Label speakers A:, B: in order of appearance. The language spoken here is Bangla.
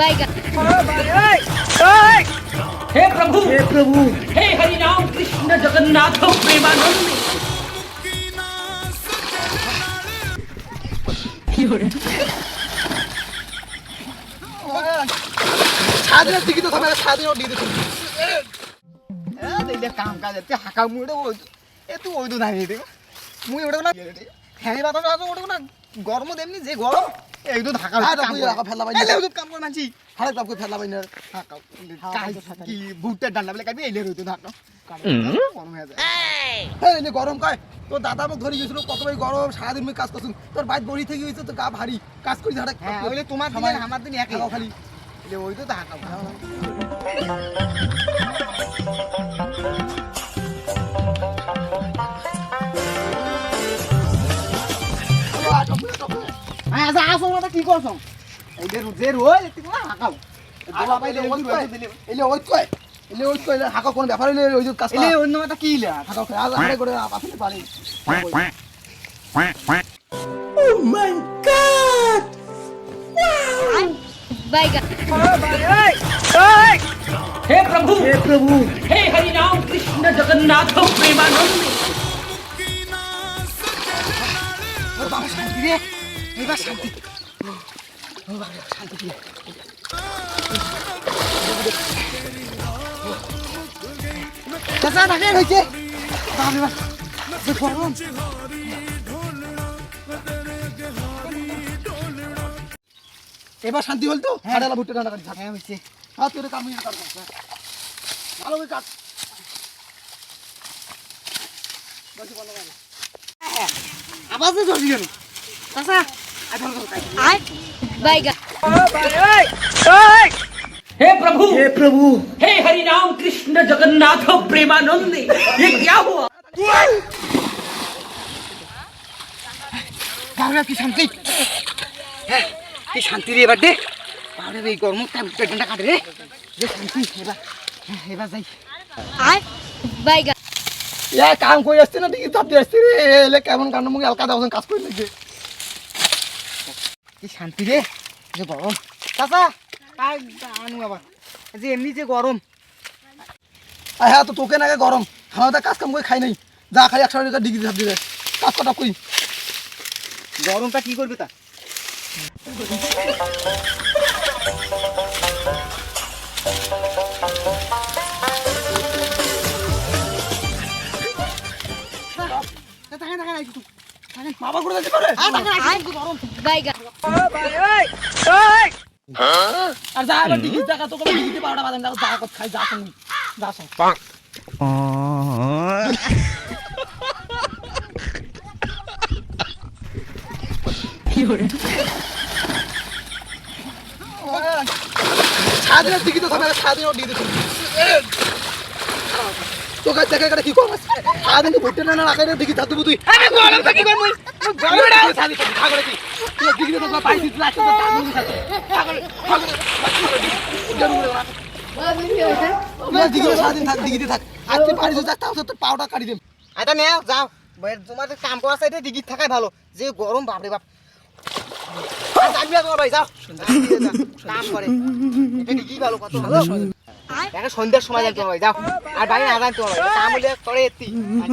A: बैगन
B: हे प्रभु हे प्रभु हे हरि राम कृष्ण जगन्नाथ प्रेमानंद
C: সারাদিনের টিকিট তো থাকবে সারাদিনও দিয়ে দিচ্ছি
D: দেখলে কাম কাজ এতে হাঁকা মুড়ে ওই এ তুই ওই তো দাঁড়িয়ে দেবে মুই ওটা না ফ্যানে বাতাস আছে ওটা না গরম এমনি যে গরম। এই তো ঢাকা
C: হ্যাঁ, রাখো, রাখো, ফেলা বাইনা।
D: এলে কাম করে মানছি।
C: হারে তাপকে ফেলা বাইনা
D: হাঁকা কি ভুট্টার ডান্ডা বলে কাটবি? এলে রইতো ঢাকা। গরম হয়ে যায়।
C: হ্যাঁ এনে গরম কয়। তোর দাদা আমাকে ধরে গেছিল কত ভাই গরম সারাদিন মুই কাজ করছুন তোর বাইক বড়ি থেকে গেছে তো গা ভারী। কাজ করি ঝাড়া।
D: হ্যাঁ তোমার দিন আমার দিন একই।
C: খালি।
D: ওই তো ঢাকা। আচ্ছা আসো ওটা কি করছো এই যে যে রোজ একটু না হাঁকাও দোলা পাইলে ওই রোজ দিলে
C: এলে ওই কয় এলে ওই কয় হাকা কোন ব্যাপার হইলে ওই যে কাজ
D: এলে অন্য একটা কি ইলা
C: হাকা কয় আজ হারে করে আসলে পারি
E: quack quack quack quack
A: बैगन
B: हे प्रभु हे प्रभु हे हरि राम कृष्ण जगन्नाथ प्रेमानंद
D: বাবা শান্তি রে এবার শান্তি চাচা থাকে হয়েছে বাবা এবার যে গরম
C: এবার শান্তি হল তো হাড়ালা ভুট্টা ডান্ডা কাটি
D: হ্যাঁ হয়েছে
C: আর তোর কাম হয়ে? কাজ ভালো করে কাজ
D: আবার যে জলদি গেল চাচা আই ধর ধর খাই
A: बैगन
B: हे प्रभु हे प्रभु हे हरि राम कृष्ण जगन्नाथ प्रेमानंद ये क्या हुआ
D: বাবা কি শান্তি হ্যাঁ কি শান্তি রে এবার দে বাবা এই গরম পেটটা কাটে রে যে শান্তি এবার হ্যাঁ, এবার যাই
A: बैगन
C: এ, কাম করে আসছে না ঠিকই চাপ দিয়ে আসছে রে? এলে কেমন কাণ্ড, মুখে হালকা দাও কাজ করে নিচ্ছে
D: কি শান্তি রে? যে গরম। চাচা আনু আবার যে এমনি যে গরম।
C: হ্যাঁ তো তোকে নাকি গরম। আমার কাজ কাম করে খাই নাই। যা খাই, একশো টাকা ডিগ্রি চাপ দিবে কাজ কটা করি?
D: গরমটা কি করবে তা? থাকেন থাকেন
C: বাবা করে দিতে পারে
A: গাইগা
C: আর যা আবার দিকে টাকা তো কবে দিতে পারোটা বাদাম দাও যা কত খাই যা তুমি যা সব ছাদের দিকে তো তোমার ছাদের ডিগে তোকে দেখে এখানে কি করব? সারাদিন ভর্তি না না রাখাই টিকিট থাকব তুই আমি গরম থাকি করব? গরম না সারাদিন থাকবে কি তুই টিকিট তো পাইছিস লাস্ট তো তার মধ্যে থাকবে থাকবে থাকবে দিঘিতে সারাদিন থাক দিঘিতে থাক। আর তুই বাড়ি যাক তাও তোর পাউডার কাটি দেব।
D: এটা নে যাও। তোমার যে কাম করা সাইডে ডিগি থাকাই ভালো। যে গরম বাপরে বাপ। আর না কাম করে। এটা ডিগি ভালো কত ভালো। সন্ধ্যার সময় যাই তোমার ভাই যাও। আর ভাই না যান তোমার ভাই